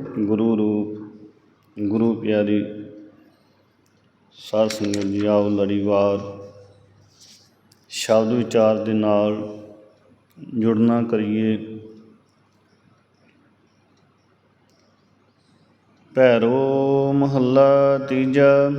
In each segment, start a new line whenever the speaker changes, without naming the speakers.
ਗੁਰੂ ਰੂਪ, ਗੁਰੂ ਪਿਆਰੀ, ਸਾਧ ਸੰਗਤ ਜੀ ਆਓ ਲੜੀਵਾਰ ਸ਼ਬਦ ਵਿਚਾਰ ਦੇ ਨਾਲ ਜੁੜਨਾ ਕਰੀਏ। ਭੈਰੋ ਮਹੱਲਾ ਤੀਜਾ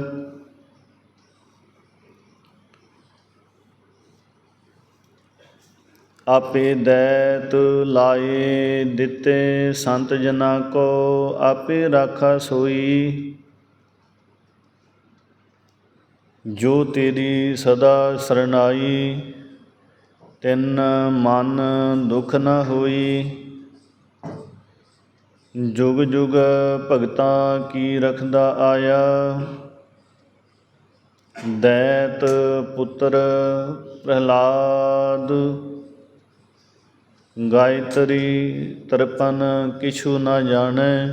ਆਪੇ ਦੈਤ ਲਾਏ ਦਿੱਤੇ ਸੰਤ ਜਨਾ ਕੋ, ਆਪੇ ਰਾਖਾ ਸੋਈ। ਜੋ ਤੇਰੀ ਸਦਾ ਸਰਨਾਈ ਤਿੰਨ ਮਨ ਦੁਖ ਨ ਹੋਈ। ਜੁਗ ਜੁਗ ਭਗਤਾਂ ਕੀ ਰਖਦਾ ਆਇਆ। ਦੈਤ ਪੁੱਤਰ ਪ੍ਰਹਲਾਦ ਗਾਇਤਰੀ ਤਰਪਨ ਕਿਛੂ ਨਾ ਜਾਣੈ,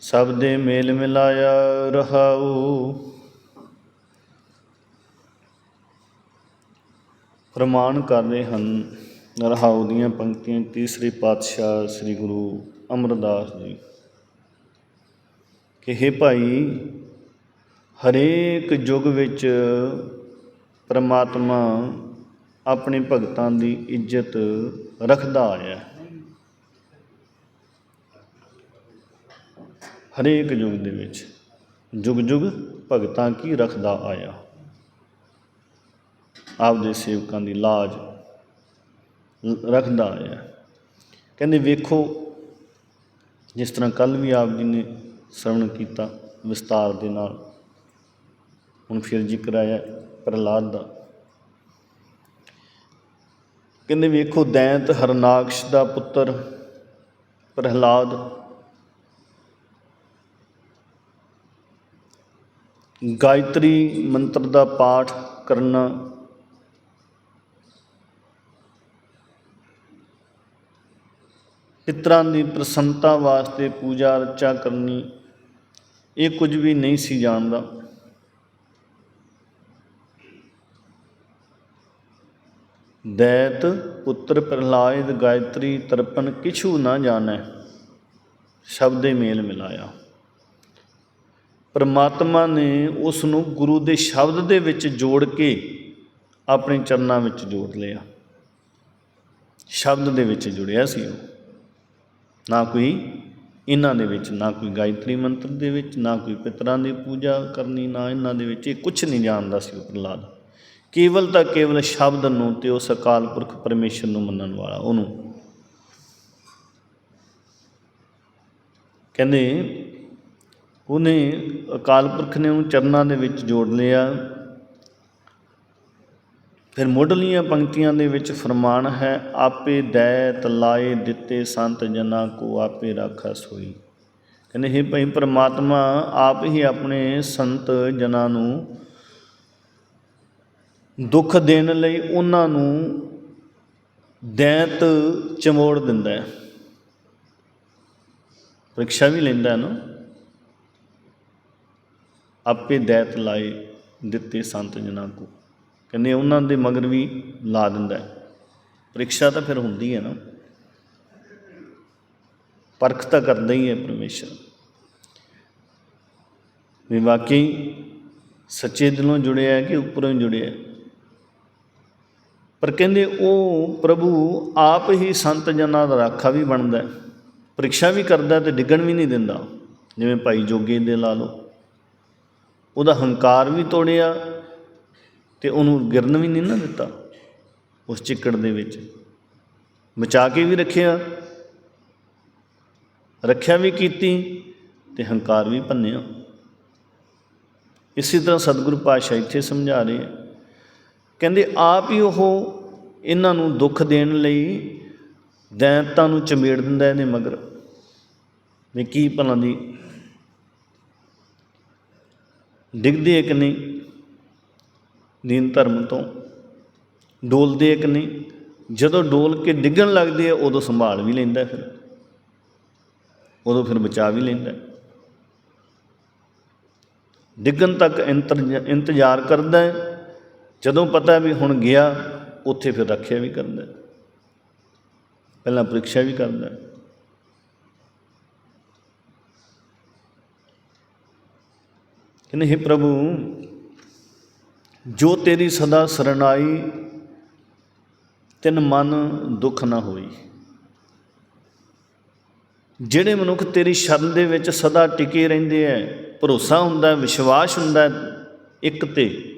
ਸਭ ਦੇ ਮੇਲ ਮਿਲਾਇਆ ਰਹਾਉ। ਪ੍ਰਮਾਣ ਕਰਦੇ ਹਨ ਰਹਾਉ ਦੀਆਂ ਪੰਕਤੀਆਂ ਤੀਸਰੇ ਪਾਤਸ਼ਾਹ ਸ੍ਰੀ ਗੁਰੂ ਅਮਰਦਾਸ ਜੀ। ਕਿ हे ਭਾਈ, ਹਰੇਕ ਯੁੱਗ ਵਿੱਚ ਪ੍ਰਮਾਤਮਾ ਆਪਣੇ ਭਗਤਾਂ ਦੀ ਇੱਜ਼ਤ ਰੱਖਦਾ ਆਇਆ। ਹਰੇਕ ਯੁੱਗ ਦੇ ਵਿੱਚ ਯੁੱਗ ਯੁੱਗ ਭਗਤਾਂ ਕੀ ਰੱਖਦਾ ਆਇਆ। ਆਪਦੇ ਸੇਵਕਾਂ ਦੀ ਲਾਜ ਰੱਖਦਾ ਆਇਆ। ਕਹਿੰਦੇ ਵੇਖੋ, ਜਿਸ ਤਰ੍ਹਾਂ ਕੱਲ ਵੀ ਆਪ ਜੀ ਨੇ ਸ਼ਰਵਣ ਕੀਤਾ ਵਿਸਤਾਰ ਦੇ ਨਾਲ। ਹੁਣ ਫਿਰ ਜ਼ਿਕਰ ਆਇਆ ਪ੍ਰਹਲਾਦ ਦਾ। ਕਹਿੰਦੇ ਵੇਖੋ ਦੈਂਤ ਹਰਨਾਕਸ਼ ਦਾ ਪੁੱਤਰ ਪ੍ਰਹਲਾਦ। ਗਾਇਤਰੀ ਮੰਤਰ ਦਾ ਪਾਠ ਕਰਨਾ। ਪਿਤਰਾਂ ਦੀ ਪ੍ਰਸੰਨਤਾ ਵਾਸਤੇ ਪੂਜਾ ਅਰਚਾ ਕਰਨੀ, ਇਹ ਕੁਝ ਵੀ ਨਹੀਂ ਸੀ ਜਾਣਦਾ। ਦੈਤ ਪੁੱਤਰ ਪ੍ਰਹਲਾਦ ਗਾਇਤਰੀ ਤਰਪਨ ਕਿਛੂ ਨਾ ਜਾਣੈ, ਸ਼ਬਦੇ ਮੇਲ ਮਿਲਾਇਆ। ਪਰਮਾਤਮਾ ਨੇ ਉਸ ਨੂੰ ਗੁਰੂ ਦੇ ਸ਼ਬਦ ਦੇ ਵਿੱਚ ਜੋੜ ਕੇ ਆਪਣੇ ਚਰਨਾਂ ਵਿੱਚ ਜੋੜ ਲਿਆ। ਸ਼ਬਦ ਦੇ ਵਿੱਚ ਜੁੜਿਆ ਸੀ ਉਹ। ਨਾ ਕੋਈ ਇਹਨਾਂ ਦੇ ਵਿੱਚ, ਨਾ ਕੋਈ ਗਾਇਤਰੀ ਮੰਤਰ ਦੇ ਵਿੱਚ, ਨਾ ਕੋਈ ਪਿਤਰਾਂ ਦੀ ਪੂਜਾ ਕਰਨੀ, ਨਾ ਇਹਨਾਂ ਦੇ ਵਿੱਚ, ਇਹ ਕੁਝ ਨਹੀਂ ਜਾਣਦਾ ਸੀ ਉਹ ਪ੍ਰਹਲਾਦ। ਕੇਵਲ ਤਾਂ ਕੇਵਲ ਸ਼ਬਦ ਨੂੰ ਤੇ ਉਸ ਅਕਾਲ ਪੁਰਖ ਪਰਮੇਸ਼ਰ ਨੂੰ ਮੰਨਣ ਵਾਲਾ ਉਹਨੂੰ। ਕਹਿੰਦੇ, ਉਹਨੇ ਅਕਾਲ ਪੁਰਖ ਨੇ ਉਹਨੂੰ ਚਰਨਾਂ ਦੇ ਵਿੱਚ ਜੋੜ ਲਿਆ। ਫਿਰ ਮੁੱਢਲੀਆਂ ਪੰਕਤੀਆਂ ਦੇ ਵਿੱਚ ਫਰਮਾਨ ਹੈ, ਆਪੇ ਦੈਤ ਲਾਏ ਦਿੱਤੇ ਸੰਤ ਜਨਾਂ ਕੋ ਆਪੇ ਰਾਖਾ ਸੋਈ। ਕਹਿੰਦੇ हे ਭਾਈ ਪ੍ਰਮਾਤਮਾ, ਆਪ ਹੀ ਆਪਣੇ ਸੰਤ ਜਨਾਂ ਨੂੰ ਦੁੱਖ ਦੇਣ ਲਈ ਉਹਨਾਂ ਨੂੰ ਦੈਂਤ ਚਮੋੜ ਦਿੰਦਾ ਹੈ। ਪ੍ਰੀਖਿਆ ਵੀ ਲੈਂਦਾ ਨਾ। ਆਪੇ ਦੈਤ ਲਾਏ ਦਿੱਤੇ ਸੰਤ ਜਨਾਂ ਕੋ। ਕਹਿੰਦੇ ਉਹਨਾਂ ਦੇ ਮਗਰ ਵੀ ਲਾ ਦਿੰਦਾ ਹੈ। ਪ੍ਰੀਖਿਆ ਤਾਂ ਫਿਰ ਹੁੰਦੀ ਹੈ ਨਾ। ਪਰਖ ਤਾਂ ਕਰਦਾ ਹੀ ਹੈ ਪਰਮੇਸ਼ਰ। ਵੀ ਵਾਕਈ ਸੱਚੇ ਦਿਲੋਂ ਜੁੜਿਆ ਹੈ ਕਿ ਉੱਪਰੋਂ ਹੀ ਜੁੜਿਆ ਹੈ? ਪਰ ਕਹਿੰਦੇ ਉਹ ਪ੍ਰਭੂ ਆਪ ਹੀ ਸੰਤ ਜਨਾਂ ਦਾ ਰਾਖਾ ਵੀ ਬਣਦਾ ਹੈ, ਪ੍ਰੀਖਿਆ ਵੀ ਕਰਦਾ ਤੇ ਡਿੱਗਣ ਵੀ ਨਹੀਂ ਦਿੰਦਾ। ਜਿਵੇਂ ਭਾਈ ਜੋਗੀ ਦੇ ਲਾ ਲਓ। ਉਹਦਾ ਹੰਕਾਰ ਵੀ ਤੋੜਿਆ ਤੇ ਉਹਨੂੰ ਗਿਰਨ ਵੀ ਨਹੀਂ ਨਾ ਦਿੱਤਾ ਉਸ ਚਿੱਕੜ ਦੇ ਵਿੱਚ। ਬਚਾ ਕੇ ਵੀ ਰੱਖਿਆ। ਰੱਖਿਆ ਵੀ ਕੀਤੀ ਤੇ ਹੰਕਾਰ ਵੀ ਭੰਨਿਆ ਇਸੇ ਤਰ੍ਹਾਂ ਸਤਿਗੁਰੂ ਪਾਤਸ਼ਾਹ ਇੱਥੇ ਸਮਝਾ ਰਹੇ ਆ। ਕਹਿੰਦੇ ਆਪ ਹੀ ਉਹ ਇਹਨਾਂ ਨੂੰ ਦੁੱਖ ਦੇਣ ਲਈ ਦੈਂਤਾਂ ਨੂੰ ਚਮੇੜ ਦਿੰਦਾ ਇਹਦੇ ਮਗਰ। ਵੀ ਕੀ ਭਲਾਂ ਦੀ? ਡਿੱਗਦੇ ਇੱਕ ਨਹੀਂ? ਦੀਨ ਧਰਮ ਤੋਂ। ਡੋਲਦੇ ਇੱਕ ਨਹੀਂ? ਜਦੋਂ ਡੋਲ ਕੇ ਡਿੱਗਣ ਲੱਗਦੇ ਆ, ਉਦੋਂ ਸੰਭਾਲ ਵੀ ਲੈਂਦਾ ਫਿਰ। ਉਦੋਂ ਫਿਰ ਬਚਾ ਵੀ ਲੈਂਦਾ। ਡਿੱਗਣ ਤੱਕ ਇੰਤਰ- ਇੰਤਜ਼ਾਰ ਕਰਦਾ ਹੈ। ਜਦੋਂ ਪਤਾ ਵੀ ਹੁਣ ਗਿਆ, ਉੱਥੇ ਫਿਰ ਰੱਖਿਆ ਵੀ ਕਰਦਾ ਪਹਿਲਾਂ ਪ੍ਰੀਖਿਆ ਵੀ ਕਰਦਾ ਕਹਿੰਦੇ हे ਪ੍ਰਭੂ, ਜੋ ਤੇਰੀ ਸਦਾ ਸਰਣ ਆਈ, ਤਿਨ ਮਨ ਦੁੱਖ ਨਾ ਹੋਈ। ਜਿਹੜੇ ਮਨੁੱਖ ਤੇਰੀ ਸ਼ਰਨ ਦੇ ਵਿੱਚ ਸਦਾ ਟਿਕੇ ਰਹਿੰਦੇ ਐ, ਭਰੋਸਾ ਹੁੰਦਾ, ਵਿਸ਼ਵਾਸ ਹੁੰਦਾ, ਇੱਕ ਤੇ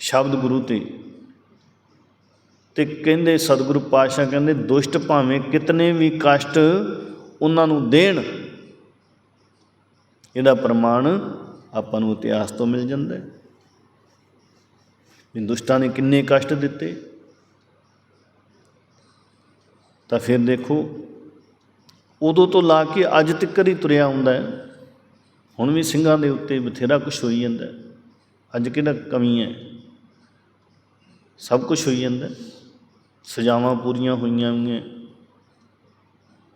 ਸ਼ਬਦ ਗੁਰੂ ਤੇ। ਤੇ ਕਹਿੰਦੇ ਸਤਿਗੁਰੂ ਪਾਤਸ਼ਾਹ ਕਹਿੰਦੇ, ਦੁਸ਼ਟ ਭਾਵੇਂ ਕਿਤਨੇ ਵੀ ਕਸ਼ਟ ਉਹਨਾਂ ਨੂੰ ਦੇਣ, ਇਹਦਾ ਪ੍ਰਮਾਣ ਆਪਾਂ ਨੂੰ ਇਤਿਹਾਸ ਤੋਂ ਮਿਲ ਜਾਂਦਾ ਹੈ। ਵੀ ਦੁਸ਼ਟਾਂ ਨੇ ਕਿੰਨੇ ਕਸ਼ਟ ਦਿੱਤੇ। ਤਾਂ ਫਿਰ ਦੇਖੋ, ਉਦੋਂ ਤੋਂ ਲਾ ਕੇ ਅੱਜ ਤੱਕ ਹੀ ਤੁਰਿਆ ਹੁੰਦਾ ਹੈ। ਹੁਣ ਵੀ ਸਿੰਘਾਂ ਦੇ ਉੱਤੇ ਬਥੇਰਾ ਕੁਝ ਹੋਈ ਜਾਂਦਾ ਅੱਜ ਕਿਹੜਾ ਕਮੀ ਹੈ? ਸਭ ਕੁਝ ਹੋਈ ਜਾਂਦਾ। ਸਜ਼ਾਵਾਂ ਪੂਰੀਆਂ ਹੋਈਆਂ ਹੋਈਆਂ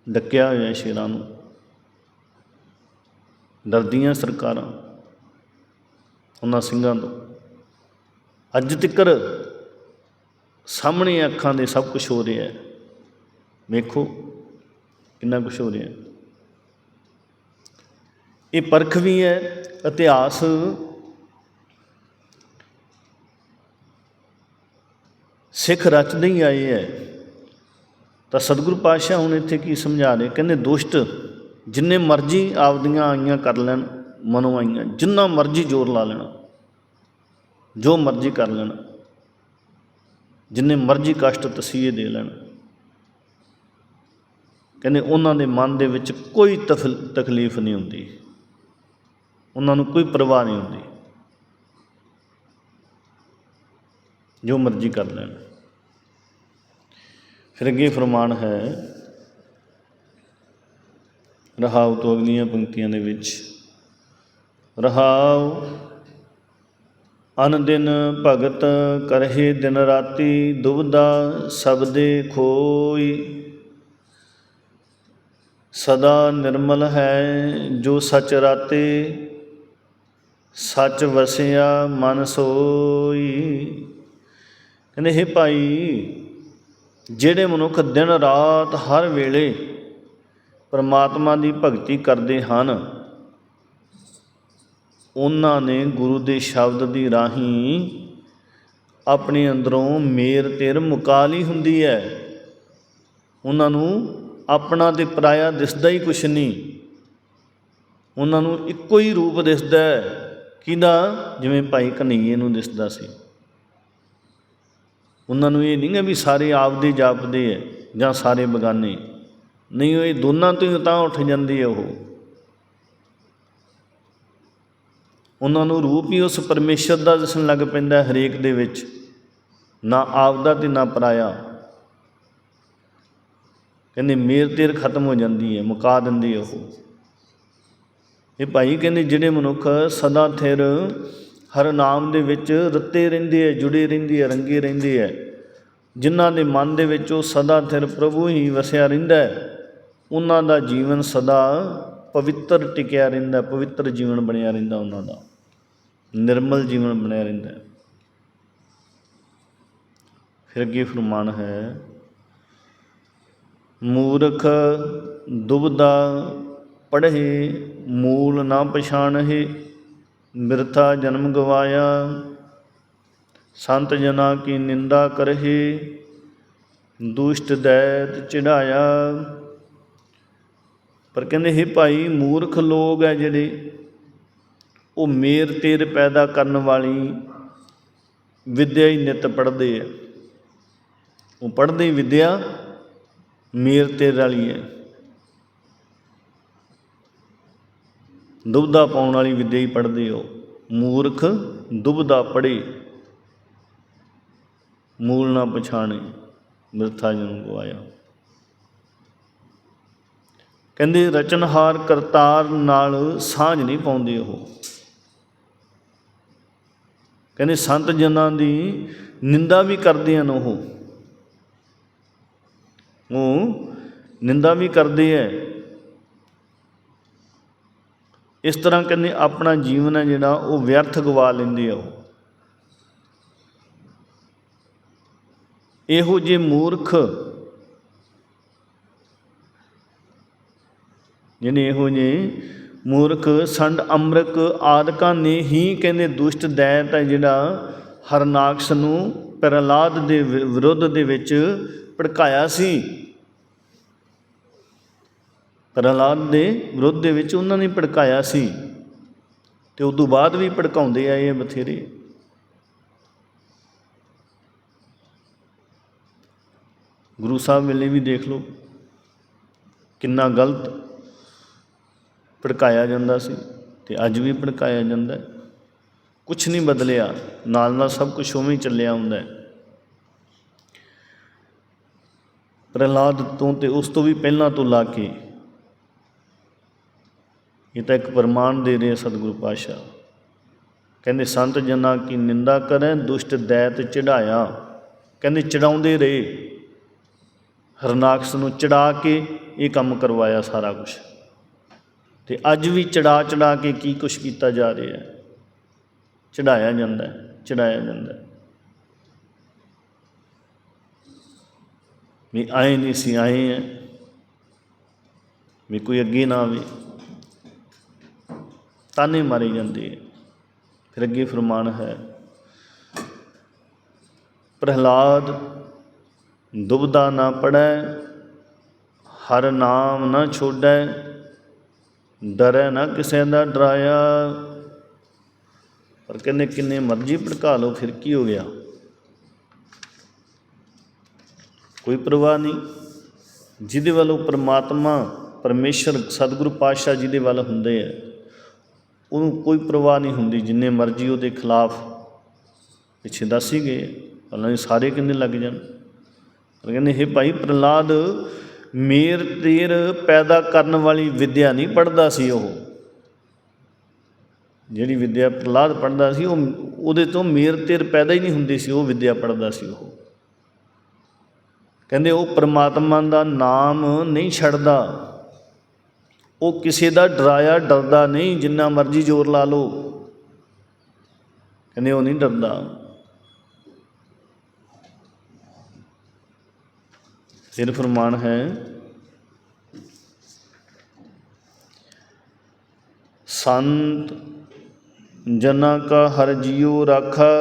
ਡੱਕਿਆ ਹੋਇਆ ਸ਼ੇਰਾਂ ਨੂੰ। ਡਰਦੀਆਂ ਸਰਕਾਰਾਂ। ਉਹਨਾਂ ਸਿੰਘਾਂ ਤੋਂ। ਅੱਜ ਤੱਕ ਸਾਹਮਣੇ ਅੱਖਾਂ ਦੇ ਸਭ ਕੁਝ ਹੋ ਰਿਹਾ। ਹੈ ਵੇਖੋ ਕਿੰਨਾ ਕੁਝ ਹੋ ਰਿਹਾ। ਹੈ ਇਹ ਪਰਖ ਵੀ ਹੈ, ਇਤਿਹਾਸ ਸਿੱਖ ਰਚਦੇ ਹੀ ਆਏ ਹੈ ਤਾਂ ਸਤਿਗੁਰੂ ਪਾਤਸ਼ਾਹ ਹੁਣ ਇੱਥੇ ਕੀ ਸਮਝਾ ਰਹੇ? ਕਹਿੰਦੇ, ਦੁਸ਼ਟ ਜਿੰਨੇ ਮਰਜ਼ੀ ਆਪਦੀਆਂ ਆਈਆਂ ਕਰ ਲੈਣ, ਮਨੋਂ ਆਈਆਂ, ਜਿੰਨਾ ਮਰਜ਼ੀ ਜ਼ੋਰ ਲਾ ਲੈਣਾ, ਜੋ ਮਰਜ਼ੀ ਕਰ ਲੈਣਾ, ਜਿੰਨੇ ਮਰਜ਼ੀ ਕਸ਼ਟ ਤਸੀਹੇ ਦੇ ਲੈਣ। ਕਹਿੰਦੇ, ਉਹਨਾਂ ਦੇ ਮਨ ਦੇ ਵਿੱਚ ਕੋਈ ਤਫਲ- ਤਕਲੀਫ ਨਹੀਂ ਹੁੰਦੀ। ਉਹਨਾਂ ਨੂੰ ਕੋਈ ਪਰਵਾਹ ਨਹੀਂ ਹੁੰਦੀ। ਜੋ ਮਰਜ਼ੀ ਕਰ ਲੈਣ। ਫਿਰ ਅੱਗੇ ਫਰਮਾਨ ਹੈ, ਰਹਾਉ ਤੋਂ ਅਗਲੀਆਂ ਪੰਕਤੀਆਂ ਦੇ ਵਿੱਚ, ਰਹਾਉ ਅਨ ਦਿਨ ਭਗਤ ਕਰਹੇ ਦਿਨ ਰਾਤੀ ਦੁਬਦਾ ਸਬਦੇ ਖੋਈ। ਸਦਾ ਨਿਰਮਲ ਹੈ ਜੋ ਸਚ ਰਾਤੇ, ਸਚ ਵਸਿਆ ਮਨ ਸੋਈ। ਕਹਿੰਦੇ हे ਭਾਈ, ਜਿਹੜੇ ਮਨੁੱਖ ਦਿਨ ਰਾਤ ਹਰ ਵੇਲੇ ਪਰਮਾਤਮਾ ਦੀ ਭਗਤੀ ਕਰਦੇ ਹਨ, ਉਹਨਾਂ ਨੇ ਗੁਰੂ ਦੇ ਸ਼ਬਦ ਦੀ ਰਾਹੀਂ ਆਪਣੇ ਅੰਦਰੋਂ ਮੇਰ ਤੇਰ ਮੁਕਾ ਲਈ ਹੁੰਦੀ ਹੈ। ਉਹਨਾਂ ਨੂੰ ਆਪਣਾ ਤੇ ਪਰਾਇਆ ਦਿਸਦਾ ਹੀ ਕੁਛ ਨਹੀਂ। ਉਹਨਾਂ ਨੂੰ ਇੱਕੋ ਹੀ ਰੂਪ ਦਿਸਦਾ ਹੈ। ਕਿਹਦਾ? ਜਿਵੇਂ ਭਾਈ ਕਨਈਏ ਨੂੰ ਦਿਸਦਾ ਸੀ। ਉਹਨਾਂ ਨੂੰ ਇਹ ਨਹੀਂ ਹੈ ਵੀ ਸਾਰੇ ਆਪਦੇ ਜਾਪਦੇ ਹੈ ਜਾਂ ਸਾਰੇ ਬਗਾਨੇ। ਨਹੀਂ, ਉਹ ਇਹ ਦੋਨਾਂ ਤੋਂ ਹੀ ਤਾਂ ਉੱਠ ਜਾਂਦੀ ਹੈ ਉਹ। ਉਹਨਾਂ ਨੂੰ ਰੂਪ ਹੀ ਉਸ ਪਰਮੇਸ਼ਰ ਦਾ ਦਿਸਣ ਲੱਗ ਪੈਂਦਾ ਹਰੇਕ ਦੇ ਵਿੱਚ। ਨਾ ਆਪਦਾ ਤੇ ਨਾ ਪਰਾਇਆ। ਕਹਿੰਦੇ ਮੇਰ ਤੇਰ ਖਤਮ ਹੋ ਜਾਂਦੀ ਹੈ ਮੁਕਾ ਦਿੰਦੀ ਉਹ। ਇਹ ਭਾਈ ਕਹਿੰਦੇ ਜਿਹੜੇ ਮਨੁੱਖ ਸਦਾ ਥਿਰ ਹਰ ਨਾਮ ਦੇ ਵਿੱਚ ਰੱਤੇ ਰਹਿੰਦੇ ਆ ਜੁੜੇ ਰਹਿੰਦੇ ਆ ਰੰਗੇ ਰਹਿੰਦੇ ਆ ਜਿਨ੍ਹਾਂ ਦੇ ਮਨ ਦੇ ਵਿੱਚ ਉਹ ਸਦਾ ਥਿਰ ਪ੍ਰਭੂ ਹੀ ਵਸਿਆ ਰਹਿੰਦਾ ਹੈ ਉਹਨਾਂ ਦਾ ਜੀਵਨ ਸਦਾ ਪਵਿੱਤਰ ਟਿਕਿਆ ਰਹਿੰਦਾ ਪਵਿੱਤਰ ਜੀਵਨ ਬਣਿਆ ਰਹਿੰਦਾ ਉਹਨਾਂ ਦਾ। ਨਿਰਮਲ ਜੀਵਨ ਬਣਿਆ ਰਹਿੰਦਾ ਫਿਰ ਅੱਗੇ ਫਰਮਾਨ ਹੈ, ਮੂਰਖ ਦੁਬਦਾ ਪੜ੍ਹੇ, ਮੂਲ ਨਾ ਪਛਾਣਹੇ ਮਿਰਥਾ ਜਨਮ ਗਵਾਇਆ। ਸੰਤ ਜਨਾ ਕੀ ਨਿੰਦਾ ਕਰਹਿ, ਦੁਸ਼ਟ ਦੈਤ ਚੜਾਇਆ। ਪਰ ਕਹਿੰਦੇ हे ਭਾਈ, ਮੂਰਖ ਲੋਕ ਹੈ ਜਿਹੜੇ, ਉਹ ਮੇਰ ਤੇਰ ਪੈਦਾ ਕਰਨ ਵਾਲੀ ਵਿਦਿਆ ਹੀ ਨਿਤ ਪੜ੍ਹਦੇ ਆ ਉਹ ਪੜ੍ਹਦੇ ਹੀ ਵਿਦਿਆ ਮੇਰ ਤੇਰ ਵਾਲੀ ਹੈ ਦੁਬਦਾ ਪਾਉਣ ਵਾਲੀ ਵਿਦਿਆ ਹੀ ਪੜ੍ਹਦੇ ਹੋ। ਮੂਰਖ ਦੁਬਦਾ ਪੜੇ ਮੂਲ ਨਾ ਪਛਾਣੇ ਮਿਰਥਾ ਜਨ ਗਵਾਇਆ ਕਹਿੰਦੇ, ਰਚਨਹਾਰ ਕਰਤਾਰ ਨਾਲ ਸਾਂਝ ਨਹੀਂ ਪਾਉਂਦੇ ਉਹ। ਕਹਿੰਦੇ, ਸੰਤ ਜਨਾਂ ਦੀ ਨਿੰਦਾ ਵੀ ਕਰਦੇ ਹਨ ਉਹ। ਉਹ ਨਿੰਦਾ ਵੀ ਕਰਦੇ ਐ ਇਸ ਤਰ੍ਹਾਂ ਕਹਿੰਦੇ ਆਪਣਾ ਜੀਵਨ ਹੈ ਜਿਹੜਾ, ਉਹ ਵਿਅਰਥ ਗਵਾ ਲੈਂਦੇ ਆ ਉਹ। ਇਹੋ ਜਿਹੇ ਮੂਰਖ ਜਿਹਨੇ ਇਹੋ ਜਿਹੇ ਮੂਰਖ ਸੰਡ ਅੰਮ੍ਰਿਤ ਆਦਿਕਾਂ ਨੇ ਹੀ ਕਹਿੰਦੇ ਦੁਸ਼ਟ ਦੈਤ ਹੈ ਜਿਹੜਾ ਹਰਨਾਕਸ਼ ਨੂੰ ਪ੍ਰਹਲਾਦ ਦੇ ਵਿ- ਵਿਰੁੱਧ ਦੇ ਵਿੱਚ ਭੜਕਾਇਆ ਸੀ। ਪ੍ਰਹਲਾਦ ਦੇ ਵਿਰੁੱਧ ਦੇ ਵਿੱਚ ਉਹਨਾਂ ਨੇ ਭੜਕਾਇਆ ਸੀ ਤੇ ਉਸ ਤੋਂ ਬਾਅਦ ਵੀ ਭੜਕਾਉਂਦੇ ਆਏ ਆ ਬਥੇਰੇ। ਗੁਰੂ ਸਾਹਿਬ ਵੇਲੇ ਵੀ ਦੇਖ ਲਓ ਕਿੰਨਾ ਗਲਤ ਭੜਕਾਇਆ ਜਾਂਦਾ ਸੀ ਤੇ ਅੱਜ ਵੀ ਭੜਕਾਇਆ ਜਾਂਦਾ ਹੈ। ਕੁਝ ਨਹੀਂ ਬਦਲਿਆ, ਨਾਲ ਨਾਲ ਸਭ ਕੁਝ ਉਵੇਂ ਹੀ ਚੱਲਿਆ ਹੁੰਦਾ ਹੈ। ਪ੍ਰਹਲਾਦ ਤੋਂ ਤੇ ਉਸ ਤੋਂ ਵੀ ਪਹਿਲਾਂ ਤੋਂ ਲਾ ਕੇ ਇਹ ਤਾਂ ਇੱਕ ਪ੍ਰਮਾਣ ਦੇ ਰਹੇ ਸਤਿਗੁਰੂ ਪਾਤਸ਼ਾਹ। ਕਹਿੰਦੇ, ਸੰਤ ਜਨਾਂ ਕੀ ਨਿੰਦਾ ਕਰੇ, ਦੁਸ਼ਟ ਦੈਤ ਚੜਾਇਆ ਕਹਿੰਦੇ ਚੜਾਉਂਦੇ ਰਹੇ। ਹਰਨਾਕਸ਼ ਨੂੰ ਚੜਾ ਕੇ ਇਹ ਕੰਮ ਕਰਵਾਇਆ ਸਾਰਾ ਕੁਝ ਤੇ ਅੱਜ ਵੀ ਚੜਾ ਚੜਾ ਕੇ ਕੀ ਕੁਛ ਕੀਤਾ ਜਾ ਰਿਹਾ ਹੈ? ਚੜਾਇਆ ਜਾਂਦਾ ਹੈ ਚੜਾਇਆ ਜਾਂਦਾ ਹੈ। ਵੀ ਆਏ ਨਹੀਂ ਸੀ, ਆਏ ਹੈ। ਵੀ ਕੋਈ ਅੱਗੇ ਨਾ ਆਵੇ। ਤਾਨੇ ਮਾਰੇ ਜਾਂਦੇ ਫਿਰ ਅੱਗੇ ਫਰਮਾਨ ਹੈ, ਪ੍ਰਹਲਾਦ, ਦੁਬਦਾ ਨਾ ਪੜੈ, ਹਰ ਨਾਮ ਨਾ ਛੋੜੈ ਡਰੈ ਨਾ ਕਿਸੇ ਦਾ ਡਰਾਇਆ। ਪਰ ਕਹਿੰਦੇ ਕਿੰਨੇ ਮਰਜ਼ੀ ਭੜਕਾ ਲਓ, ਫਿਰ ਕੀ ਹੋ ਗਿਆ? ਕੋਈ ਪਰਵਾਹ ਨਹੀਂ। ਜਿਹਦੇ ਵੱਲੋਂ ਪ੍ਰਮਾਤਮਾ, ਪਰਮੇਸ਼ਰ, ਸਤਿਗੁਰੂ ਪਾਤਸ਼ਾਹ ਜੀ ਦੇ ਵੱਲ ਹੁੰਦੇ ਆ। ਉਹਨੂੰ ਕੋਈ ਪਰਵਾਹ ਨਹੀਂ ਹੁੰਦੀ, ਜਿੰਨੇ ਮਰਜ਼ੀ ਉਹਦੇ ਖਿਲਾਫ ਪਿੱਛੇ ਦੱਸ ਹੀ ਗਏ ਪਹਿਲਾਂ ਇਹ ਸਾਰੇ ਕਹਿੰਦੇ ਲੱਗ ਜਾਣ। ਪਰ ਕਹਿੰਦੇ, ਹੇ ਭਾਈ ਪ੍ਰਹਲਾਦ, ਮੇਰ ਤੇਰ ਪੈਦਾ ਕਰਨ ਵਾਲੀ ਵਿਦਿਆ ਨਹੀਂ ਪੜਦਾ ਸੀ ਉਹ। ਜਿਹੜੀ ਵਿਦਿਆ ਪ੍ਰਹਲਾਦ ਪੜਦਾ ਸੀ, ਉਹ ਉਹਦੇ ਤੋਂ ਮੇਰ ਤੇਰ ਪੈਦਾ ਹੀ ਨਹੀਂ ਹੁੰਦੀ ਸੀ, ਉਹ ਵਿਦਿਆ ਪੜਦਾ ਸੀ ਉਹ। ਕਹਿੰਦੇ, ਉਹ ਪਰਮਾਤਮਾ ਦਾ ਨਾਮ ਨਹੀਂ ਛੱਡਦਾ। ਉਹ ਕਿਸੇ ਦਾ ਡਰਾਇਆ, ਡਰਦਾ ਨਹੀਂ, ਜਿੰਨਾ ਮਰਜ਼ੀ ਜ਼ੋਰ ਲਾ ਲਓ। ਕਹਿੰਦੇ ਉਹ ਨਹੀਂ ਡਰਦਾ। ਫਿਰ ਫਰਮਾਨ ਹੈ, ਸੰਤ ਜਨਾ ਕਾ ਹਰ ਜਿਉ ਰਾਖਾ,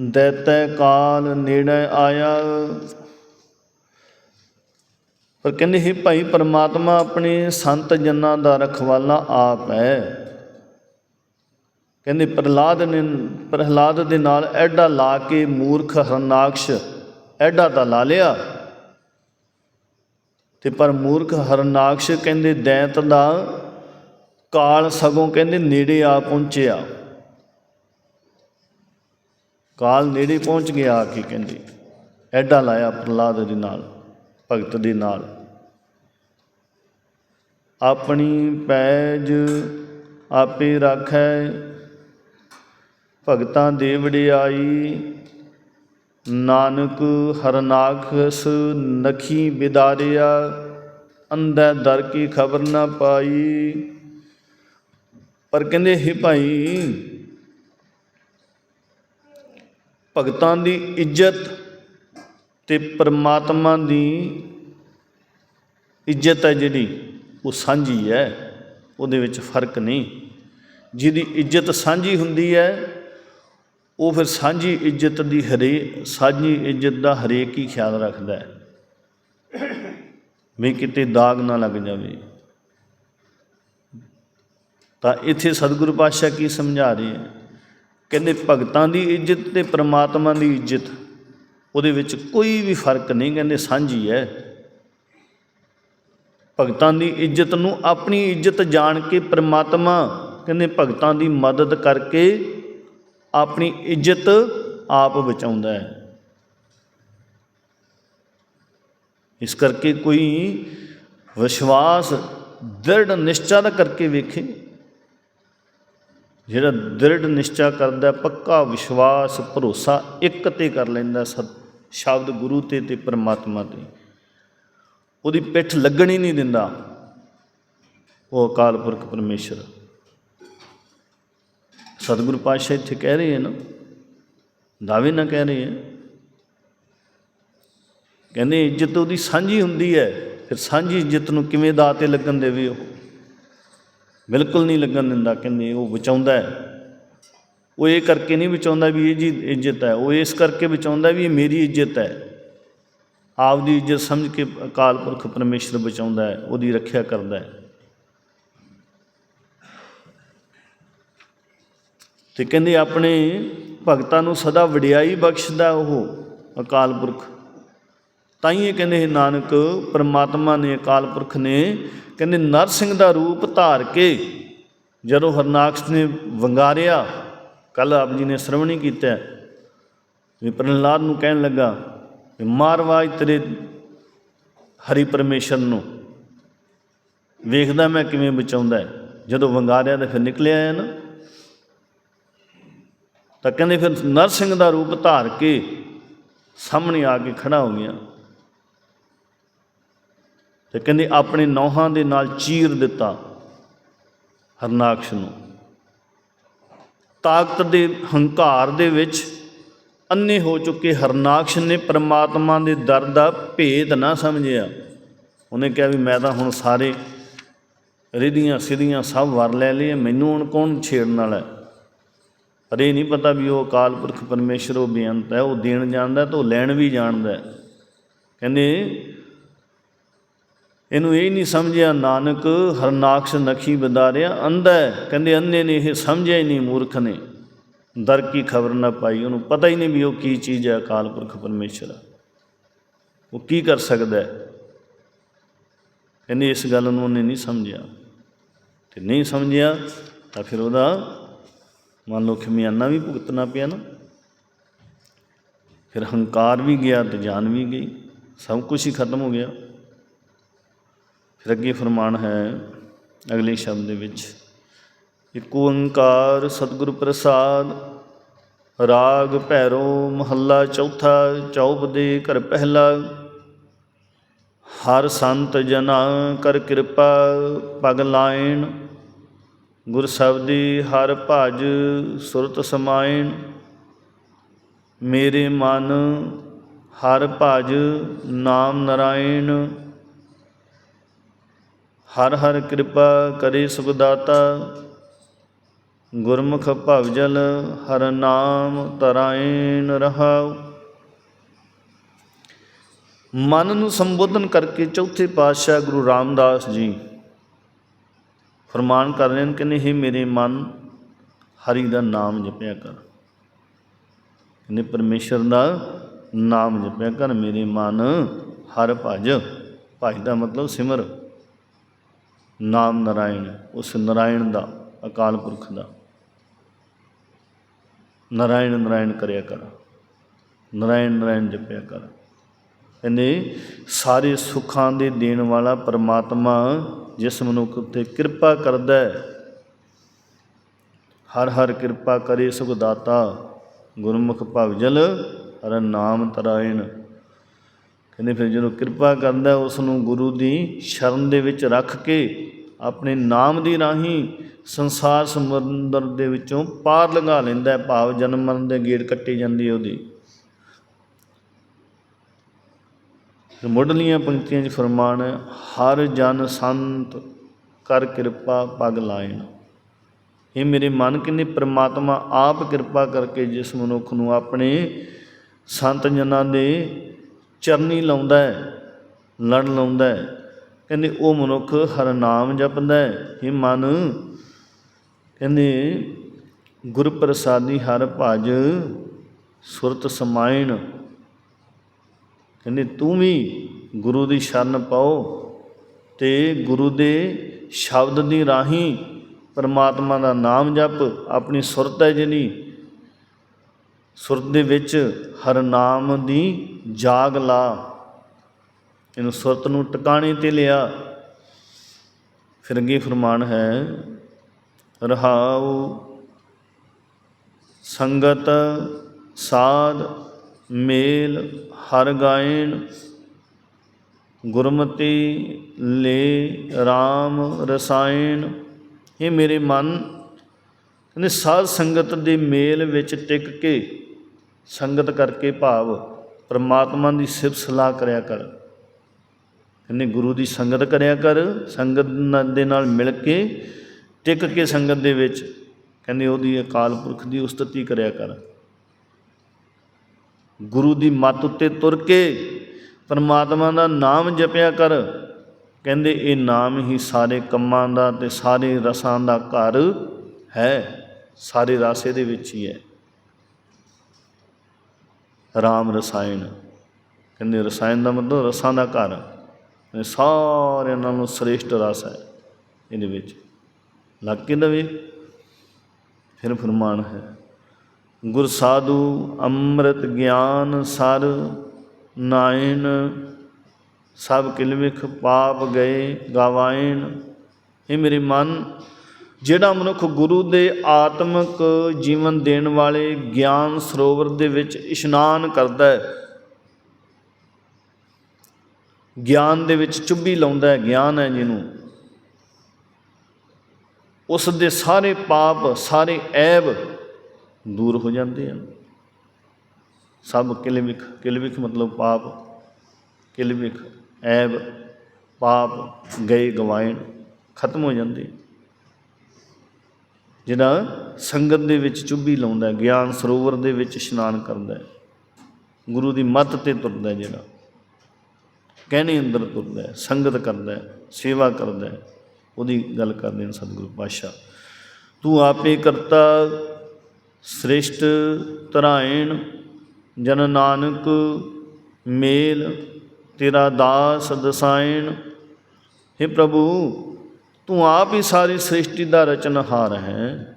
ਦੈਤੈ ਕਾਲ ਨੇੜੇ ਆਇਆ। ਪਰ ਕਹਿੰਦੇ, ਹੈ ਭਾਈ, ਪਰਮਾਤਮਾ ਆਪਣੇ ਸੰਤ ਜਨਾਂ ਦਾ ਰਖਵਾਲਾ ਆਪ ਹੈ। ਕਹਿੰਦੇ, ਪ੍ਰਹਲਾਦ ਨੇ, ਪ੍ਰਹਲਾਦ ਦੇ ਨਾਲ ਐਡਾ ਲਾ ਕੇ ਮੂਰਖ, ਹਰਨਾਕਸ਼ ਐਡਾ ਤਾਂ ਲਾ ਲਿਆ। ਤੇ ਪਰ ਮੂਰਖ, ਹਰਨਾਕਸ਼ ਕਹਿੰਦੇ, ਦੈਂਤ ਦਾ ਕਾਲ ਸਗੋਂ ਕਹਿੰਦੇ, ਨੇੜੇ ਆ ਪਹੁੰਚਿਆ। ਕਾਲ ਨੇੜੇ ਪਹੁੰਚ ਗਿਆ ਆ ਕੇ ਕਹਿੰਦੇ, ਐਡਾ ਲਾਇਆ ਪ੍ਰਹਲਾਦ ਦੇ ਨਾਲ, ਭਗਤ ਦੇ ਨਾਲ। ਆਪਣੀ ਪੈਜ ਆਪੇ ਰੱਖੈ, ਭਗਤਾਂ ਦੇ ਵਡਿਆਈ। ਨਾਨਕ ਹਰਨਾਖਸ ਨਖੀ ਬਿਦਾਰਿਆ, ਅੰਧੈ ਦਰ ਕੀ ਖਬਰ ਨਾ ਪਾਈ। ਪਰ ਕਹਿੰਦੇ, ਹੀ ਭਾਈ, ਭਗਤਾਂ ਦੀ ਇੱਜ਼ਤ ਤੇ ਪਰਮਾਤਮਾ ਦੀ ਇੱਜ਼ਤ ਹੈ ਜਿਹੜੀ। ਉਹ ਸਾਂਝੀ ਹੈ, ਉਹਦੇ ਵਿੱਚ ਫ਼ਰਕ ਨਹੀਂ। ਜਿਹਦੀ ਇੱਜ਼ਤ ਸਾਂਝੀ ਹੁੰਦੀ ਹੈ, ਉਹ ਫਿਰ ਸਾਂਝੀ ਇੱਜ਼ਤ ਦੀ ਹਰੇ, ਸਾਂਝੀ ਇੱਜ਼ਤ ਦਾ ਹਰੇਕ ਹੀ ਖਿਆਲ ਰੱਖਦਾ ਹੈ। ਵੀ ਕਿਤੇ ਦਾਗ ਨਾ ਲੱਗ ਜਾਵੇ। ਤਾਂ ਇੱਥੇ ਸਤਿਗੁਰੂ ਪਾਤਸ਼ਾਹ ਕੀ ਸਮਝਾ ਰਹੇ ਹੈ? ਕਹਿੰਦੇ ਭਗਤਾਂ ਦੀ ਇੱਜ਼ਤ ਤੇ ਪ੍ਰਮਾਤਮਾ ਦੀ ਇੱਜ਼ਤ, ਉਹਦੇ ਵਿੱਚ ਕੋਈ ਵੀ ਫ਼ਰਕ ਨਹੀਂ, ਕਹਿੰਦੇ ਸਾਂਝੀ ਹੈ। ਭਗਤਾਂ ਦੀ ਇੱਜ਼ਤ ਨੂੰ ਆਪਣੀ ਇੱਜ਼ਤ ਜਾਣ ਕੇ ਪ੍ਰਮਾਤਮਾ ਕਹਿੰਦੇ ਭਗਤਾਂ ਦੀ ਮਦਦ ਕਰਕੇ ਆਪਣੀ ਇੱਜ਼ਤ ਆਪ ਬਚਾਉਂਦਾ ਹੈ। ਇਸ ਕਰਕੇ ਕੋਈ ਵਿਸ਼ਵਾਸ, ਦ੍ਰਿੜ ਨਿਸ਼ਚਾ ਦਾ ਕਰਕੇ ਵੇਖੇ। ਜਿਹੜਾ ਦ੍ਰਿੜ ਨਿਸ਼ਚਾ ਕਰਦਾ, ਪੱਕਾ ਵਿਸ਼ਵਾਸ, ਭਰੋਸਾ ਇੱਕ ਤੇ ਕਰ ਲੈਂਦਾ ਸਤ, ਸ਼ਬਦ ਗੁਰੂ ਤੇ ਤੇ ਪਰਮਾਤਮਾ ਤੇ। ਉਹਦੀ ਪਿੱਠ ਲੱਗਣ ਹੀ ਨਹੀਂ ਦਿੰਦਾ। ਉਹ ਅਕਾਲ ਪੁਰਖ ਪਰਮੇਸ਼ਰ। ਸਤਿਗੁਰੂ ਪਾਤਸ਼ਾਹ ਇੱਥੇ ਕਹਿ ਰਹੇ ਹਨ, ਦਾਅਵੇ ਨਾ ਕਹਿ ਰਹੇ ਹੈ ਕਹਿੰਦੇ, ਇੱਜ਼ਤ ਉਹਦੀ ਸਾਂਝੀ ਹੁੰਦੀ ਹੈ, ਫਿਰ ਸਾਂਝੀ ਇੱਜ਼ਤ ਨੂੰ ਕਿਵੇਂ ਦਾਅ ਤੇ ਲੱਗਣ ਦੇਵੇ ਉਹ? ਬਿਲਕੁਲ ਨਹੀਂ ਲੱਗਣ ਦਿੰਦਾ, ਕਹਿੰਦੇ ਉਹ ਬਚਾਉਂਦਾ ਹੈ। ਉਹ ਇਹ ਕਰਕੇ ਨਹੀਂ ਬਚਾਉਂਦਾ ਵੀ ਇਹ ਜੀ ਇੱਜ਼ਤ ਹੈ, ਉਹ ਇਸ ਕਰਕੇ ਬਚਾਉਂਦਾ ਵੀ ਇਹ ਮੇਰੀ ਇੱਜ਼ਤ ਹੈ। ਆਪ ਦੀ ਇੱਜ਼ਤ ਸਮਝ ਕੇ ਅਕਾਲ ਪੁਰਖ ਪਰਮੇਸ਼ਰ ਬਚਾਉਂਦਾ ਹੈ, ਉਹਦੀ ਰੱਖਿਆ ਕਰਦਾ ਹੈ। ਤੇ ਕਹਿੰਦੇ ਆਪਣੇ ਭਗਤਾਂ ਨੂੰ ਸਦਾ ਵਡਿਆਈ ਬਖਸ਼ਦਾ ਉਹ ਅਕਾਲ ਪੁਰਖ। ਤਾਂ ਹੀ ਇਹ ਕਹਿੰਦੇ ਇਹ ਨਾਨਕ, ਪਰਮਾਤਮਾ ਨੇ ਅਕਾਲ ਪੁਰਖ ਨੇ ਕਹਿੰਦੇ ਨਰਸਿੰਘ ਦਾ ਰੂਪ ਧਾਰ ਕੇ ਜਦੋਂ ਹਰਨਾਕਸ਼ ਨੇ ਵੰਗਾਰਿਆ ਕੱਲ ਆਪ ਜੀ ਨੇ ਸ਼ਰਵਣੀ ਕੀਤਾ, ਵੀ ਪ੍ਰਹਲਾਦ ਨੂੰ ਕਹਿਣ ਲੱਗਾ ਵੀ ਤੇਰੇ ਹਰੀ ਪਰਮੇਸ਼ਰ ਨੂੰ ਵੇਖਦਾ ਮੈਂ ਕਿਵੇਂ ਬਚਾਉਂਦਾ ਜਦੋਂ ਵੰਗਾਰਿਆ ਤਾਂ ਫਿਰ ਨਿਕਲਿਆ ਹੈ ਨਾ, ਤਾਂ ਕਹਿੰਦੇ ਫਿਰ ਨਰਸਿੰਘ ਦਾ ਰੂਪ ਧਾਰ ਕੇ ਸਾਹਮਣੇ ਆ ਕੇ ਖੜਾ ਹੋ ਗਿਆ। ਤੇ ਕਹਿੰਦੇ ਆਪਣੇ ਨੌਹਾਂ ਦੇ ਨਾਲ ਚੀਰ ਦਿੱਤਾ ਹਰਨਾਕਸ਼ ਨੂੰ। ਤਾਕਤ ਦੇ ਹੰਕਾਰ ਦੇ ਵਿੱਚ ਅੰਨੇ ਹੋ ਚੁੱਕੇ ਹਰਨਾਕਸ਼ ਨੇ ਪਰਮਾਤਮਾ ਦੇ ਦਰ ਦਾ ਭੇਦ ਨਾ ਸਮਝਿਆ। ਉਹਨੇ ਕਿਹਾ ਵੀ ਮੈਂ ਤਾਂ ਹੁਣ ਸਾਰੇ ਰਿਧੀਆਂ ਸਿਧੀਆਂ ਸਭ ਵਰ ਲੈ ਲਏ, ਮੈਨੂੰ ਹੁਣ ਕੌਣ ਛੇੜਨ ਵਾਲਾ ਹੈ? ਪਰ ਇਹ ਨਹੀਂ ਪਤਾ ਵੀ ਉਹ ਅਕਾਲ ਪੁਰਖ ਪਰਮੇਸ਼ਰ, ਉਹ ਬੇਅੰਤ ਹੈ, ਉਹ ਦੇਣ ਜਾਣਦਾ ਤੇ ਉਹ ਲੈਣ ਵੀ ਜਾਣਦਾ ਕਹਿੰਦੇ, ਇਹਨੂੰ ਇਹ ਨਹੀਂ ਸਮਝਿਆ, ਨਾਨਕ ਹਰਨਾਕਸ਼ ਨਖੀ ਬਦਾਰਿਆ ਅੰਧਾ ਕਹਿੰਦੇ ਅੰਨੇ ਨੇ ਇਹ ਸਮਝਿਆ ਹੀ ਨਹੀਂ, ਮੂਰਖ ਨੇ। ਦਰ ਕੀ ਖਬਰ ਨਾ ਪਾਈ, ਉਹਨੂੰ ਪਤਾ ਹੀ ਨਹੀਂ ਵੀ ਉਹ ਕੀ ਚੀਜ਼ ਹੈ, ਅਕਾਲ ਪੁਰਖ ਪਰਮੇਸ਼ਰ। ਉਹ ਕੀ ਕਰ ਸਕਦਾ ਹੈ? ਕਹਿੰਦੇ ਇਸ ਗੱਲ ਨੂੰ ਉਹਨੇ ਨਹੀਂ ਸਮਝਿਆ। ਤੇ ਨਹੀਂ ਸਮਝਿਆ, ਤਾਂ ਫਿਰ ਉਹਦਾ ਮੰਨ ਲਓ ਖਮਿਆਨਾ ਵੀ ਭੁਗਤਣਾ ਪਿਆ ਨਾ। ਫਿਰ ਹੰਕਾਰ ਵੀ ਗਿਆ ਤੇ ਜਾਨ ਵੀ ਗਈ, ਸਭ ਕੁਝ ਹੀ ਖਤਮ ਹੋ ਗਿਆ। ਫਿਰ ਅੱਗੇ ਫਰਮਾਨ ਹੈ ਅਗਲੇ ਸ਼ਬਦ ਦੇ ਵਿੱਚ ਇੱਕ ਓੰਕਾਰ ਸਤਿਗੁਰ ਪ੍ਰਸਾਦ, ਰਾਗ ਭੈਰੋ ਮਹੱਲਾ ਚੌਥਾ, ਚੌਪ ਦੇ ਘਰ ਪਹਿਲਾ। ਹਰ ਸੰਤ ਜਨਾ ਕਰ ਕਿਰਪਾ, ਪਗ ਲਾਇਣ। ਗੁਰ ਸਬਦੀ ਹਰ ਭਜ ਸੁਰਤ ਸਮਾਇਣ। ਮੇਰੇ ਮਨ ਹਰ ਭਜ ਨਾਮ ਨਰਾਇਣ। ਹਰ ਹਰ ਕਿਰਪਾ ਕਰੇ ਸੁਖ ਦਾਤਾ ਗੁਰਮੁਖ ਭਵਜਲ ਹਰ ਨਾਮ ਤਰਾਇਣ ਰਹਾਉ। ਮਨ ਨੂੰ ਸੰਬੋਧਨ ਕਰਕੇ ਚੌਥੇ ਪਾਤਸ਼ਾਹ ਗੁਰੂ ਰਾਮਦਾਸ ਜੀ ਫਰਮਾਨ ਕਰ ਰਹੇ ਹਨ ਕਿ ਨਹੀਂ, ਮੇਰੇ ਮਨ ਹਰੀ ਦਾ ਨਾਮ ਜਪਿਆ ਕਰ। ਕਹਿੰਦੇ, ਪਰਮੇਸ਼ਰ ਦਾ ਨਾਮ ਜਪਿਆ ਕਰ, ਮੇਰੇ ਮਨ ਹਰ ਭਜ। ਭਜ ਦਾ ਮਤਲਬ ਸਿਮਰ। ਨਾਮ ਨਰਾਇਣ, ਉਸ ਨਰਾਇਣ ਦਾ, ਅਕਾਲ ਪੁਰਖ ਦਾ। ਨਾਰਾਇਣ ਨਰਾਇਣ ਕਰਿਆ ਕਰ। ਨਰਾਇਣ ਨਰਾਇਣ ਜਪਿਆ ਕਰ। ਕਹਿੰਦੇ ਸਾਰੇ ਸੁੱਖਾਂ ਦੇ ਦੇਣ ਵਾਲਾ ਪਰਮਾਤਮਾ ਜਿਸ ਮਨੁੱਖ ਉੱਤੇ ਕਿਰਪਾ ਕਰਦਾ ਹੈ, ਹਰ ਹਰ ਕਿਰਪਾ ਕਰੇ ਸੁਖ ਦਾਤਾ, ਗੁਰਮੁਖ ਭਵਜਲ ਹਰ ਨਾਮ ਤਰਾਇਣ। ਕਹਿੰਦੇ ਫਿਰ ਜਦੋਂ ਕਿਰਪਾ ਕਰਦਾ ਉਸ ਨੂੰ ਗੁਰੂ ਦੀ ਸ਼ਰਨ ਦੇ ਵਿੱਚ ਰੱਖ ਕੇ ਆਪਣੇ ਨਾਮ ਦੀ ਰਾਹੀਂ ਸੰਸਾਰ ਸਮੁੰਦਰ ਦੇ ਵਿੱਚੋਂ ਪਾਰ ਲੰਘਾ ਲੈਂਦਾ ਹੈ ਭਾਵ ਜਨਮ ਮਰਨ ਦੇ ਗੇੜ ਕੱਟੀ ਜਾਂਦੇ ਉਹਦੀ। ਮੁੱਢਲੀਆਂ ਪੰਕਤੀਆਂ 'ਚ ਫਰਮਾਨ ਹਰ ਜਨ ਸੰਤ ਕਰ ਕਿਰਪਾ ਪਗ ਲਾਇਣ। ਇਹ ਮੇਰੇ ਮਨ ਕਿੰਨੇ ਪ੍ਰਮਾਤਮਾ ਆਪ ਕਿਰਪਾ ਕਰਕੇ ਜਿਸ ਮਨੁੱਖ ਨੂੰ ਆਪਣੇ ਸੰਤ ਜਨਾਂ ਦੇ ਚਰਨੀ ਲਾਉਂਦਾ ਹੈ, ਲੜ ਲਾਉਂਦਾ ਹੈ। ਕਹਿੰਦੇ, ਉਹ ਮਨੁੱਖ ਹਰ ਨਾਮ ਜਪਦਾ ਹੈ ਇਹ ਮਨ। ਕਹਿੰਦੇ ਗੁਰ ਪ੍ਰਸਾਦੀ ਹਰ ਭਜ ਸੁਰਤ ਸਮਾਇਣ। ਕਹਿੰਦੇ, ਤੂੰ ਵੀ ਗੁਰੂ ਦੀ ਸ਼ਰਨ ਪਾਓ ਤੇ ਗੁਰੂ ਦੇ ਸ਼ਬਦ ਦੀ ਰਾਹੀਂ ਪਰਮਾਤਮਾ ਦਾ ਨਾਮ ਜਪ। ਆਪਣੀ ਸੁਰਤ ਹੈ ਜਿਹੜੀ, ਸੁਰਤ ਦੇ ਵਿੱਚ ਹਰ ਨਾਮ ਦੀ ਜਾਗ ਲਾ। ਇਹਨੂੰ ਸੁਰਤ ਨੂੰ ਟਿਕਾਣੇ ਤੇ ਲਿਆ। ਫਿਰ ਅੱਗੇ ਫਰਮਾਨ ਹੈ, ਰਹਾਉ ਸੰਗਤ ਸਾਧ ਮੇਲ ਹਰ ਗਾਇਣ, ਗੁਰਮਤੀ ਲੈ RAM ਰਸਾਇਣ। ਇਹ ਮੇਰੇ ਮਨ ਕਹਿੰਦੇ ਸਾਧ ਸੰਗਤ ਦੇ ਮੇਲ ਵਿੱਚ ਟਿਕ ਕੇ ਸੰਗਤ ਕਰਕੇ ਭਾਵ, ਪਰਮਾਤਮਾ ਦੀ ਸਿਫਤ ਸਲਾਹ ਕਰਿਆ ਕਰ। ਕਹਿੰਦੇ ਗੁਰੂ ਦੀ ਸੰਗਤ ਕਰਿਆ ਕਰ, ਸੰਗਤ ਦੇ ਨਾਲ ਮਿਲ ਕੇ ਟਿਕ ਕੇ ਸੰਗਤ ਦੇ ਵਿੱਚ, ਕਹਿੰਦੇ ਉਹਦੀ ਅਕਾਲ ਪੁਰਖ ਦੀ ਉਸਤਤੀ ਕਰਿਆ ਕਰ। ਗੁਰੂ ਦੀ ਮੱਤ ਉੱਤੇ ਤੁਰ ਕੇ ਪਰਮਾਤਮਾ ਦਾ ਨਾਮ ਜਪਿਆ ਕਰ। ਕਹਿੰਦੇ ਇਹ ਨਾਮ ਹੀ ਸਾਰੇ ਕੰਮਾਂ ਦਾ ਤੇ ਸਾਰੇ ਰਸਾਂ ਦਾ ਘਰ ਹੈ, ਸਾਰੇ ਰਸ ਇਹਦੇ ਵਿੱਚ ਹੀ ਹੈ। ਰਾਮ ਰਸਾਇਣ, ਕਹਿੰਦੇ ਰਸਾਇਣ ਦਾ ਮਤਲਬ ਰਸਾਂ ਦਾ ਘਰ। ਸਾਰਿਆਂ ਨਾਲੋਂ ਸ੍ਰੇਸ਼ਟ ਰਸ ਹੈ ਇਹਦੇ ਵਿੱਚ। ਲੱਗ ਕੇ ਦਵੇ, ਫਿਰ ਫਰਮਾਨ ਹੈ, ਗੁਰ ਸਾਧੂ ਅੰਮ੍ਰਿਤ ਗਿਆਨ ਸਰ ਨਾਇਨ ਸਭ ਕਿਲਵਿਖ ਪਾਪ ਗਏ ਗਵਾਇਨ ਇਹ ਮੇਰੇ ਮਨ, ਜਿਹੜਾ ਮਨੁੱਖ ਗੁਰੂ ਦੇ ਆਤਮਿਕ ਜੀਵਨ ਦੇਣ ਵਾਲੇ ਗਿਆਨ ਸਰੋਵਰ ਦੇ ਵਿੱਚ ਇਸ਼ਨਾਨ ਕਰਦਾ ਹੈ ਗਿਆਨ ਦੇ ਵਿੱਚ ਚੁੱਭੀ ਲਾਉਂਦਾ ਹੈ, ਗਿਆਨ ਹੈ ਜਿਹਨੂੰ। ਉਸ ਦੇ ਸਾਰੇ ਪਾਪ, ਸਾਰੇ ਐਬ ਦੂਰ ਹੋ ਜਾਂਦੇ ਹਨ। ਸਭ ਕਿਲਮਿਖ ਕਿਲਮਿਖ ਮਤਲਬ ਪਾਪ ਕਿਲਮਿਖ ਐਬ, ਪਾਪ, ਗਏ ਗਵਾਇਣ ਖਤਮ ਹੋ ਜਾਂਦੇ ਜਿਹੜਾ ਸੰਗਤ ਦੇ ਵਿੱਚ ਚੁੱਭੀ ਲਾਉਂਦਾ ਗਿਆਨ ਸਰੋਵਰ ਦੇ ਵਿੱਚ ਇਸ਼ਨਾਨ ਕਰਦਾ ਗੁਰੂ ਦੀ ਮੱਤ ਤੇ ਤੁਰਦਾ ਜਿਹੜਾ। ਕਹਿਣੇ ਅੰਦਰ ਤੁਰਦਾ ਹੈ, ਸੰਗਤ ਕਰਦਾ ਹੈ, ਸੇਵਾ ਕਰਦਾ ਹੈ, ਉਹਦੀ ਗੱਲ ਕਰਦੇ ਨੇ ਸਤਿਗੁਰੂ ਪਾਤਸ਼ਾਹ। ਤੂੰ ਆਪੇ ਕਰਤਾ ਸ੍ਰਿਸ਼ਟ ਤਰਾਇਣ ਜਨ ਨਾਨਕ ਮੇਲ, ਤੇਰਾ ਦਾਸ ਦਸਾਇਣ। हे ਪ੍ਰਭੂ, ਤੂੰ ਆਪ ਹੀ ਸਾਰੀ ਸ੍ਰਿਸ਼ਟੀ ਦਾ ਰਚਨਹਾਰ ਹੈ,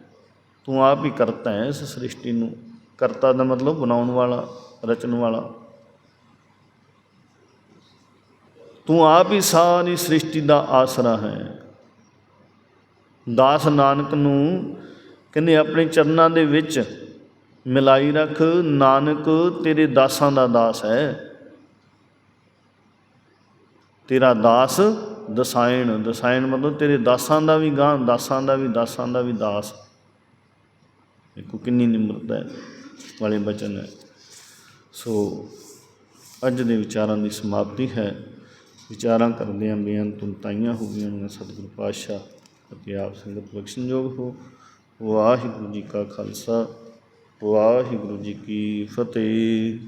ਤੂੰ ਆਪ ਹੀ ਕਰਤਾ ਹੈ ਇਸ ਸ੍ਰਿਸ਼ਟੀ ਨੂੰ। ਕਰਤਾ ਦਾ ਮਤਲਬ ਬਣਾਉਣ ਵਾਲਾ ਰਚਣ ਵਾਲਾ। ਤੂੰ ਆਪ ਹੀ ਸਾਰੀ ਸ੍ਰਿਸ਼ਟੀ ਦਾ ਆਸਰਾ ਹੈ। ਦਾਸ ਨਾਨਕ ਨੂੰ ਕਹਿੰਦੇ ਆਪਣੇ ਚਰਨਾਂ ਦੇ ਵਿੱਚ ਮਿਲਾਈ ਰੱਖ, ਨਾਨਕ ਤੇਰੇ ਦਾਸਾਂ ਦਾ ਦਾਸ ਹੈ। ਤੇਰਾ ਦਾਸ ਦਸਾਇਣ ਦਸਾਇਣ ਮਤਲਬ ਤੇਰੇ ਦਾਸਾਂ ਦਾ ਵੀ ਗਾਂ ਦਾਸਾਂ ਦਾ ਵੀ, ਦਾਸਾਂ ਦਾ ਵੀ ਦਾਸ। ਦੇਖੋ ਕਿੰਨੀ ਨਿਮਰਤਾ ਹੈ, ਵਾਲੇ ਬਚਨ ਹੈ। ਸੋ ਅੱਜ ਦੇ ਵਿਚਾਰਾਂ ਦੀ ਸਮਾਪਤੀ ਹੈ। ਵਿਚਾਰਾਂ ਕਰਦਿਆਂ ਬੇਅੰਤ ਤਾਈਆਂ ਹੋ ਗਈਆਂ ਨੇ, ਸਤਿਗੁਰੂ ਪਾਤਸ਼ਾਹ ਅਤੇ ਆਪ ਸੰਗਤ ਬਖਸ਼ਣਯੋਗ ਹੋ। ਵਾਹਿਗੁਰੂ ਜੀ ਕਾ ਖਾਲਸਾ, ਵਾਹਿਗੁਰੂ ਜੀ ਕੀ ਫਤਿਹ।